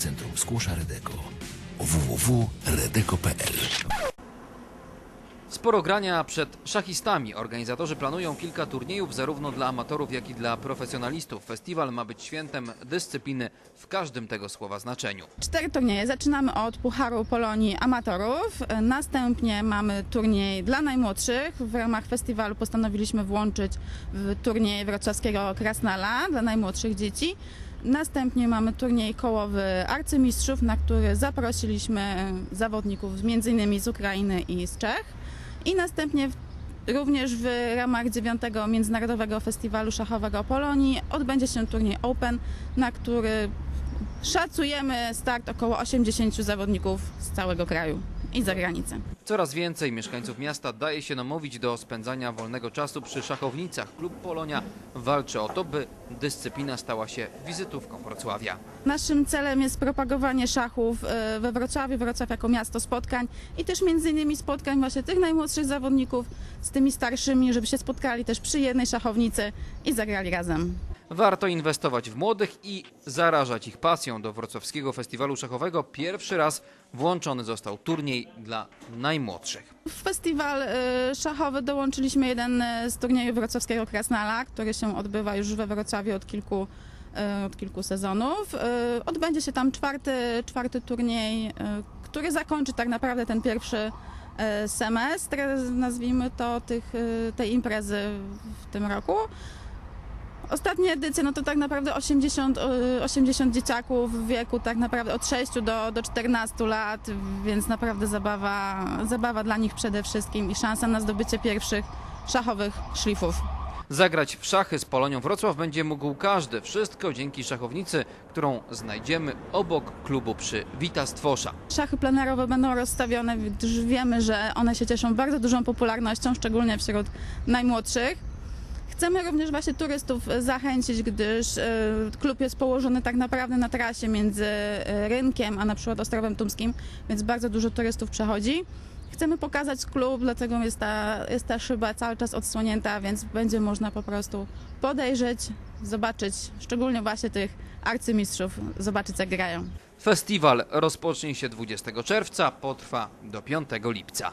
Centrum Skłosza Redeko www.redeko.pl Sporo grania przed szachistami. Organizatorzy planują kilka turniejów zarówno dla amatorów, jak i dla profesjonalistów. Festiwal ma być świętem dyscypliny w każdym tego słowa znaczeniu. Cztery turnieje. Zaczynamy od Pucharu Polonii Amatorów. Następnie mamy turniej dla najmłodszych. W ramach festiwalu postanowiliśmy włączyć w turniej wrocławskiego Krasnala dla najmłodszych dzieci. Następnie mamy turniej kołowy arcymistrzów, na który zaprosiliśmy zawodników m.in. z Ukrainy i z Czech. I następnie Również w ramach dziewiątego Międzynarodowego Festiwalu Szachowego Polonii odbędzie się turniej Open, na który szacujemy start około 80 zawodników z całego kraju i zagranicy. Coraz więcej mieszkańców miasta daje się namówić do spędzania wolnego czasu przy szachownicach. Klub Polonia walczy o to, by dyscyplina stała się wizytówką Wrocławia. Naszym celem jest propagowanie szachów e, we Wrocławiu, Wrocław jako miasto spotkań i też między innymi spotkań właśnie tych najmłodszych zawodników z tymi starszymi, żeby się spotkali też przy jednej szachownicy i zagrali razem. Warto inwestować w młodych i zarażać ich pasją. Do Wrocławskiego Festiwalu Szachowego pierwszy raz włączony został turniej dla najmłodszych. W festiwal e, szachowy dołączyliśmy jeden e, z turniejów wrocławskiego Krasnala, który się odbywa już we Wrocławiu od kilku, e, od kilku sezonów. Odbędzie się tam czwarty, czwarty turniej, który zakończy tak naprawdę ten pierwszy semestr, nazwijmy to, tych, tej imprezy w tym roku. Ostatnie edycje, no to tak naprawdę 80, e, 80 dzieciaków w wieku tak naprawdę od 6 do, do 14 lat, więc naprawdę zabawa, zabawa dla nich przede wszystkim i szansa na zdobycie pierwszych szachowych szlifów. Zagrać w szachy z Polonią Wrocław będzie mógł każdy. Wszystko dzięki szachownicy, którą znajdziemy obok klubu przy Wita Stwosza. Szachy plenerowe będą rozstawione, gdyż wiemy, że one się cieszą bardzo dużą popularnością, szczególnie wśród najmłodszych. Chcemy również właśnie turystów zachęcić, gdyż e, klub jest położony tak naprawdę na trasie między e, rynkiem, a na przykład Ostrowem Tumskim, więc bardzo dużo turystów przechodzi. Chcemy pokazać klub, dlatego jest ta, jest ta szyba cały czas odsłonięta, więc będzie można po prostu podejrzeć, zobaczyć, szczególnie właśnie tych arcymistrzów, zobaczyć jak grają. Festiwal rozpocznie się 20 czerwca, potrwa do 5 lipca.